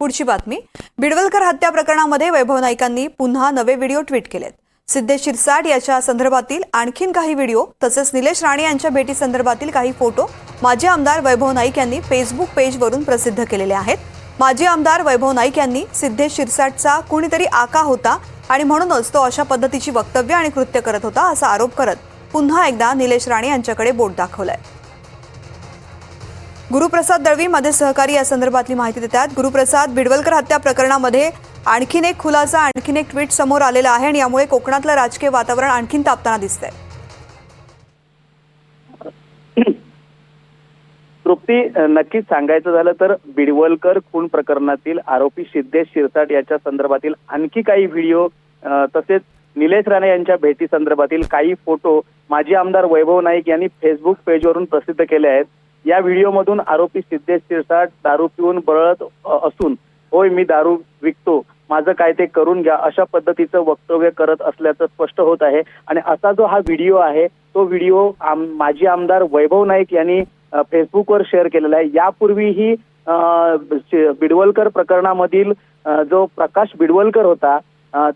पुढची बातमी. बिडवलकर हत्या प्रकरणामध्ये वैभव नाईकांनी पुन्हा नवे व्हिडिओ ट्विट केलेत. सिद्धेश शिरसाट याच्या संदर्भातील आणखीन काही व्हिडिओ तसेच निलेश राणे यांच्या भेटी संदर्भातील काही फोटो माजी आमदार वैभव नाईक यांनी फेसबुक पेजवरून प्रसिद्ध केलेले आहेत. माजी आमदार वैभव नाईक यांनी सिद्धेश शिरसाटचा कुणीतरी आका होता आणि म्हणूनच तो अशा पद्धतीची वक्तव्य आणि कृत्य करत होता असा आरोप करत पुन्हा एकदा निलेश राणे यांच्याकडे बोट दाखवलाय. गुरुप्रसाद दळवी माझे सहकारी या संदर्भातली माहिती देतात. गुरुप्रसाद बिडवलकर हत्या प्रकरणामध्ये आणखीन एक खुलासा आणखीन एक ट्विट समोर आलेला आहे आणि यामुळे कोकणातलं राजकीय वातावरण आणखीन तापताना दिसतंय. तृप्ती नक्कीच सांगायचं झालं तर बिडवलकर खून प्रकरणातील आरोपी सिद्धेश शिरसाट याच्या संदर्भातील आणखी काही व्हिडिओ तसेच निलेश राणे यांच्या भेटी संदर्भातील काही फोटो माजी आमदार वैभव नाईक यांनी फेसबुक पेजवरून प्रसिद्ध केले आहेत. या व्हिडिओमधून आरोपी सिद्धेश शिरसाट दारू पिऊन बळत असून होय मी दारू विकतो. माझं काय ते करून घ्या. अशा पद्धतीचं वक्तव्य करत असल्याचं स्पष्ट होत आहे. आणि असा जो हा व्हिडिओ आहे तो व्हिडिओ आम माजी आमदार वैभव नाईक यांनी फेसबुकवर शेअर केलेला आहे. यापूर्वीही बिडवलकर प्रकरणामधील जो प्रकाश बिडवलकर होता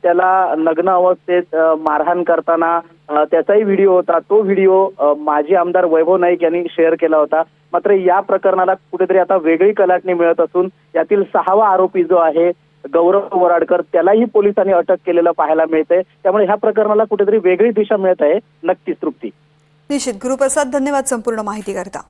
त्याला नग्न अवस्थेत मारहाण करताना त्याचाही व्हिडिओ होता. तो व्हिडिओ माजी आमदार वैभव नाईक यांनी शेअर केला होता. मात्र या प्रकरणाला कुठेतरी आता वेगळी कलाटणी मिळत असून यातील सहावा आरोपी जो आहे गौरव वराडकर त्यालाही पोलिसांनी अटक केलेलं पाहायला मिळते त्यामुळे ह्या प्रकरणाला कुठेतरी वेगळी दिशा मिळत आहे. नक्कीच तृप्ती. निश्चित. गुरुप्रसाद धन्यवाद संपूर्ण माहिती करता